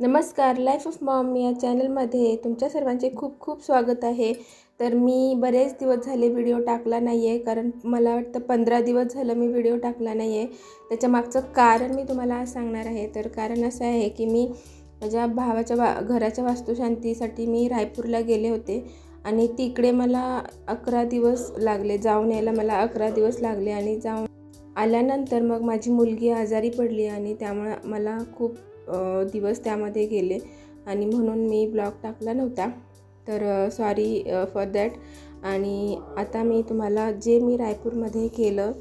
नमस्कार life of Maugham या चॅनलमध्ये तुमच्या सर्वांचे खूप खूप स्वागत आहे. तर मी बरेच दिवस झाले व्हिडिओ टाकला नाही आहे कारण मला वाटतं पंधरा दिवस झालं मी व्हिडिओ टाकला नाही आहे त्याच्या मागचं कारण मी तुम्हाला आज सांगणार आहे. तर कारण असं आहे की मी माझ्या भावाच्या वा घराच्या वास्तुशांतीसाठी मी रायपूरला गेले होते. आणि तिकडे मला अकरा दिवस लागले जाऊन यायला मला अकरा दिवस लागले आणि जाऊन आल्यानंतर मग माझी मुलगी आजारी पडली आणि त्यामुळं मला खूप दिवस त्यामध्ये गेले आणि म्हणून मी ब्लॉग टाकला नव्हता. तर सॉरी फॉर दॅट आणि आता मी तुम्हाला जे मी रायपूरमध्ये केलं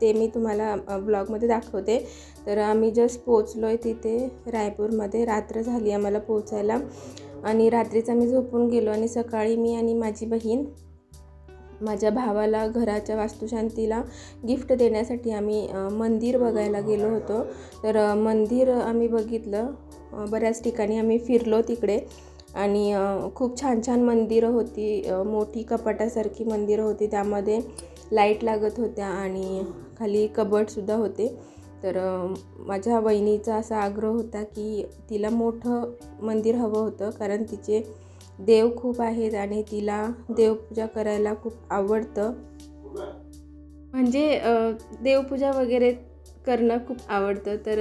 ते मी तुम्हाला ब्लॉगमध्ये दाखवते. तर आम्ही जस्ट पोचलो आहे तिथे रायपूरमध्ये. रात्र झाली आम्हाला पोचायला आणि रात्रीच आम्ही झोपून गेलो आणि सकाळी मी आणि माझी बहीण माझ्या भावाला घराच्या वास्तुशांतीला गिफ्ट देण्यासाठी आम्ही मंदिर बघायला गेलो होतो. तर मंदिर आम्ही बघितलं. बऱ्याच ठिकाणी आम्ही फिरलो तिकडे. आणि खूप छान छान मंदिरं होती. मोठी कपाटासारखी मंदिरं होती. त्यामध्ये लाइट लागत होत्या आणि खाली कबडसुद्धा होते. तर माझ्या वहिनीचा असा आग्रह होता की तिला मोठं मंदिर हवं होतं कारण तिचे देव खूप आहेत आणि तिला देवपूजा करायला खूप आवडतं. म्हणजे देवपूजा वगैरे करणं खूप आवडतं. तर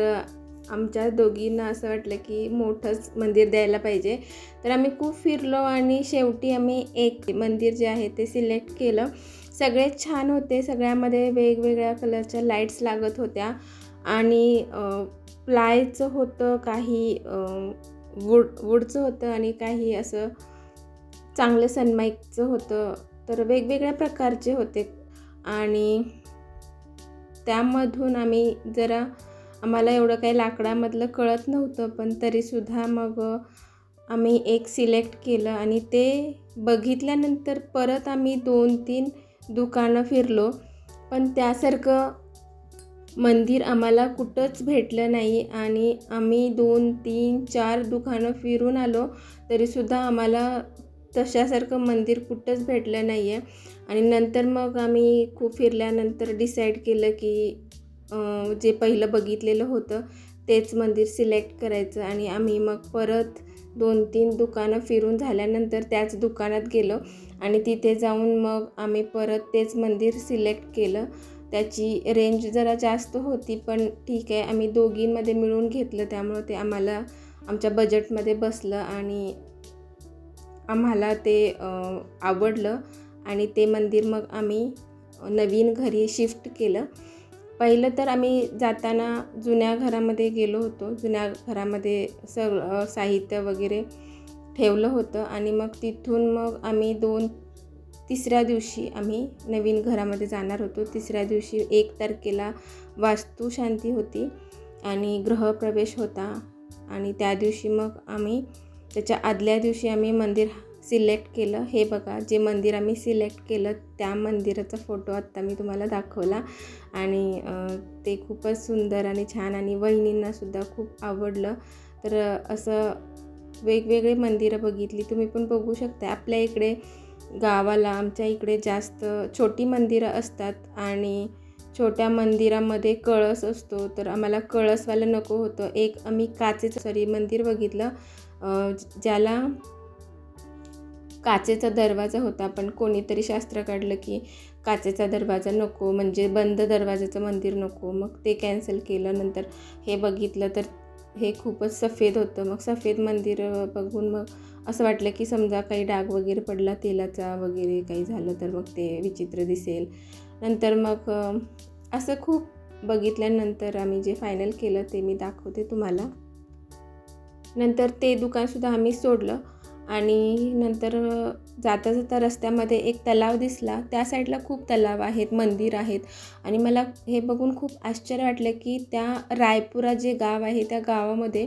आमच्या दोघींना असं वाटलं की मोठंच मंदिर द्यायला पाहिजे. तर आम्ही खूप फिरलो आणि शेवटी आम्ही एक मंदिर जे आहे ते सिलेक्ट केलं. सगळे छान होते. सगळ्यामध्ये वेगवेगळ्या कलरच्या लाईट्स लागत होत्या. आणि प्लायचं होतं काही वूड वूडचं होतं आणि काही असं चांगलं सनमाईकचं होतं तर वेगवेगळ्या प्रकारचे होते. आणि त्यामधून आम्ही जरा आम्हाला एवढं काही लाकडामधलं कळत नव्हतं पण तरीसुद्धा मग आम्ही एक सिलेक्ट केलं आणि ते बघितल्यानंतर परत आम्ही दोन तीन दुकानं फिरलो. पण त्यासारखं मंदिर आम्हाला कुठंच भेटलं नाही आणि आम्ही दोन तीन चार दुकानं फिरून आलो तरीसुद्धा आम्हाला तशासारखं मंदिर कुठंच भेटलं नाही आहे आणि नंतर मग आम्ही खूप फिरल्यानंतर डिसाईड केलं की जे पहिलं बघितलेलं होतं तेच मंदिर सिलेक्ट करायचं. आणि आम्ही मग परत दोन तीन दुकानं फिरून झाल्यानंतर त्याच दुकानात गेलो. आणि तिथे जाऊन मग आम्ही परत तेच मंदिर सिलेक्ट केलं. त्याची रेंज जरा जास्त होती पण ठीक आहे. आम्ही दोघींमध्ये मिळून घेतलं. त्यामुळं ते आम्हाला आमच्या बजेटमध्ये बसलं. आणि आम्हाला ते आवडलं आणि ते मंदिर मग आम्ही नवीन घरी शिफ्ट केलं. पहिलं तर आम्ही जाताना जुन्या घरामध्ये गेलो होतो. जुन्या घरामध्ये सगळं साहित्य वगैरे ठेवलं होतं आणि मग तिथून मग आम्ही दोन तिसऱ्या दिवशी आम्ही नवीन घरामध्ये जाणार होतो. तिसऱ्या दिवशी एक तारखेला वास्तुशांती होती आणि ग्रहप्रवेश होता आणि त्या दिवशी मग आम्ही त्याच्या आदल्या दिवशी आम्ही मंदिर सिलेक्ट केलं. हे बघा जे मंदिर आम्ही सिलेक्ट केलं त्या मंदिराचा फोटो आत्ता मी तुम्हाला दाखवला. आणि ते खूपच सुंदर आणि छान आणि वहिनींनासुद्धा खूप आवडलं. तर असं वेगवेगळे मंदिरं बघितली. तुम्ही पण बघू शकता. आपल्या इकडे गावाला आमच्या इकडे जास्त छोटी मंदिरं असतात आणि छोट्या मंदिरामध्ये कळस असतो. तर आम्हाला कळसवालं नको होतं. एक आम्ही काचेचं सॉरी मंदिर बघितलं. ज्याला काचेचा दरवाजा होता पण कोणीतरी शास्त्र काढलं की काचेचा दरवाजा नको म्हणजे बंद दरवाजाचं मंदिर नको. मग ते कॅन्सल केलं. नंतर हे बघितलं तर हे खूपच सफेद होतं. मग सफेद मंदिर बघून मग असं वाटलं की समजा काही डाग वगैरे पडला तेलाचा वगैरे काही झालं तर मग ते विचित्र दिसेल. नंतर मग असं खूप बघितल्यानंतर आम्ही जे फायनल केलं ते मी दाखवते तुम्हाला. नंतर ते दुकानसुद्धा आम्ही सोडलं आणि नंतर जाता जाता रस्त्यामध्ये एक तलाव दिसला. त्या साईडला खूप तलाव आहेत मंदिर आहेत आणि मला हे बघून खूप आश्चर्य वाटलं की त्या रायपुरा जे गाव आहे त्या गावामध्ये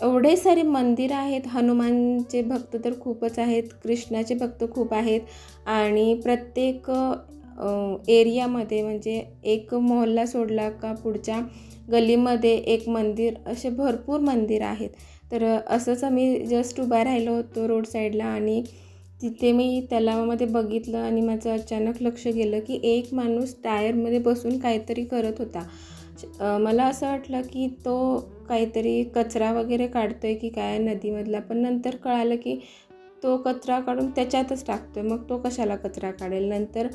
एवढे सारे मंदिर आहेत. हनुमानचे भक्त तर खूपच आहेत कृष्णाचे भक्त खूप आहेत आणि प्रत्येक एरियामध्ये म्हणजे एक मोहल्ला सोडला का पुढच्या गल्लीमध्ये एक मंदिर असे भरपूर मंदिर आहेत. तर असंच आम्ही जस्ट उभा राहिलो होतो रोड साईडला आणि तिथे मी तलावामध्ये बघितलं आणि माझं अचानक लक्ष गेलं की एक माणूस टायरमध्ये बसून काहीतरी करत होता. मला असं वाटलं की तो काहीतरी कचरा वगैरे काढतो आहे की काय नदीमधला पण नंतर कळालं की तो कचरा काढून त्याच्यातच टाकतो आहे मग तो कशाला कचरा काढेल? नंतर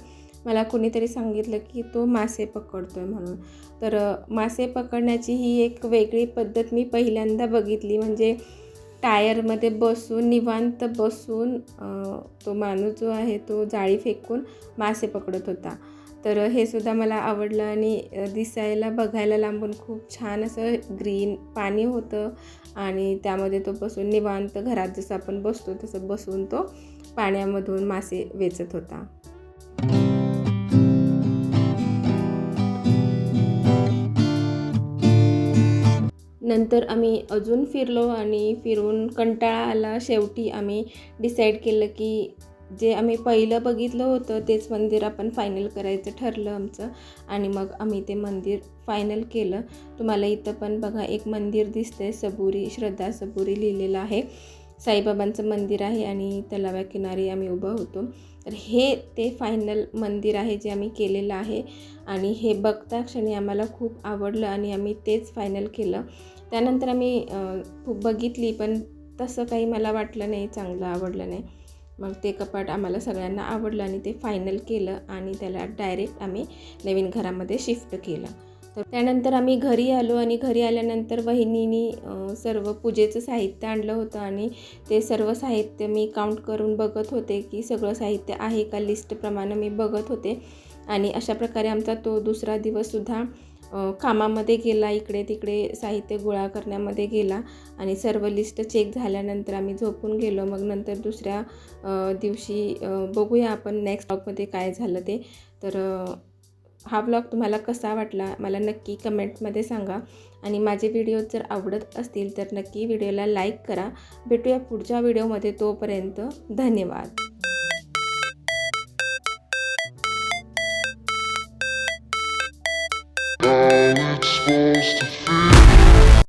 मला कुणीतरी सांगितलं की तो मासे पकडतो आहे म्हणून. तर मासे पकडण्याची ही एक वेगळी पद्धत मी पहिल्यांदा बघितली. म्हणजे टायरमध्ये बसून निवांत बसून तो माणूस जो आहे तो जाळी फेकून मासे पकडत होता. तर हे सुद्धा मला आवडलं आणि दिसायला बघायला लांबून खूप छान असं ग्रीन पाणी होतं आणि त्यामध्ये तो बसून निवांत घरात जसं आपण बसतो तसं बसून तो पाण्यामधून मासे वेचत होता. नंतर आम्ही अजून फिरलो आणि फिरून कंटाळा आला शेवटी आम्ही डिसाईड केलं की जे आम्ही पहिलं बघितलं होतं तेच मंदिर आपण फायनल करायचं ठरलं आमचं. आणि मग आम्ही ते मंदिर फायनल केलं. तुम्हाला इथं पण बघा एक मंदिर दिसतंय सबुरी श्रद्धा सबुरी लिहिलेलं आहे. साईबाबांचं मंदिर आहे आणि तलाव्या किनारी आम्ही उभं होतो. तर हे ते फायनल मंदिर आहे जे आम्ही केलेलं आहे. आणि हे बघता क्षणी आम्हाला खूप आवडलं आणि आम्ही तेच फायनल केलं. त्यानंतर आम्ही खूप बघितली पण तसं काही मला वाटलं नाही चांगलं आवडलं नाही. मग ते कपाट आम्हाला सगळ्यांना आवडलं आणि ते फायनल केलं आणि त्याला डायरेक्ट आम्ही नवीन घरामध्ये शिफ्ट केलं. तर त्यानंतर आम्ही घरी आलो आणि घरी आल्यानंतर वहिनीनी सर्व पूजेचं साहित्य आणलं होतं आणि ते सर्व साहित्य मी काउंट करून बघत होते की सगळं साहित्य आहे का? लिस्टप्रमाणे मी बघत होते. आणि अशा प्रकारे आमचा तो दुसरा दिवससुद्धा कामामध्ये गेला इकडे तिकडे साहित्य गोळा करण्यामध्ये गेला आणि सर्व लिस्ट चेक झाल्यानंतर आम्ही झोपून गेलो. मग नंतर दुसऱ्या दिवशी बघूया आपण नेक्स्ट ब्लॉगमध्ये काय झालं ते. तर हा ब्लॉग तुम्हाला कसा वाटला मला नक्की कमेंटमध्ये सांगा. आणि माझे व्हिडिओ जर आवडत असतील तर नक्की व्हिडिओला लाईक करा. भेटूया पुढच्या व्हिडिओमध्ये तोपर्यंत धन्यवाद. Música